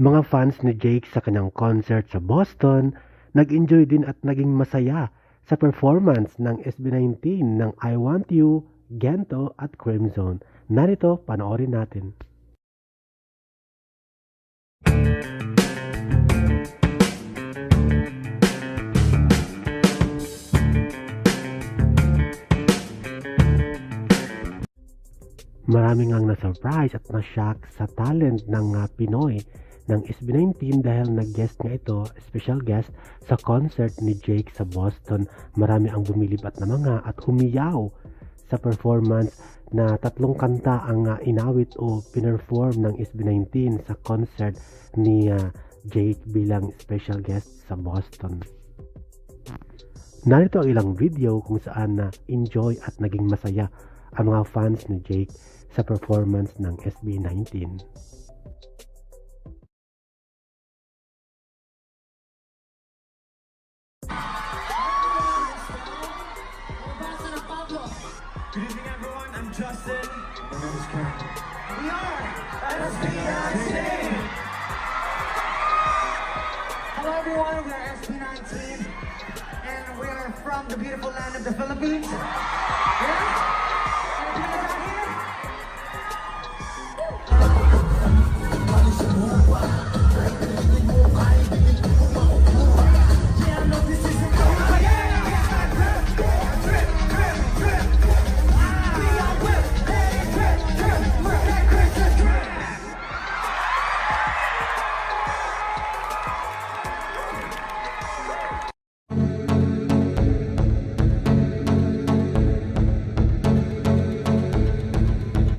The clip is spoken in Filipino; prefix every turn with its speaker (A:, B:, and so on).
A: Mga fans ni Jake sa kanyang concert sa Boston, nag-enjoy din at naging masaya sa performance ng SB19 ng I Want You, Gento at Crimson. Narito, panoorin natin. Maraming ang na-surprise at na-shock sa talent ng ah, Pinoy ng SB19 dahil nag-guest nga ito, special guest, sa concert ni Jake sa Boston. Marami ang bumilibat na mga at humiyaw sa performance na tatlong kanta ang ah, inawit o pinerform ng SB19 sa concert ni ah, Jake bilang special guest sa Boston. Narito ang ilang video kung saan na enjoy at naging masaya ang mga fans ni Jake sa performance ng SB19.
B: Good evening, everyone. I'm Justin. My name is Ken. We are SP19. Hello, everyone. We are SB19, and we are from the beautiful land of the Philippines. Yeah? Filipinos out here?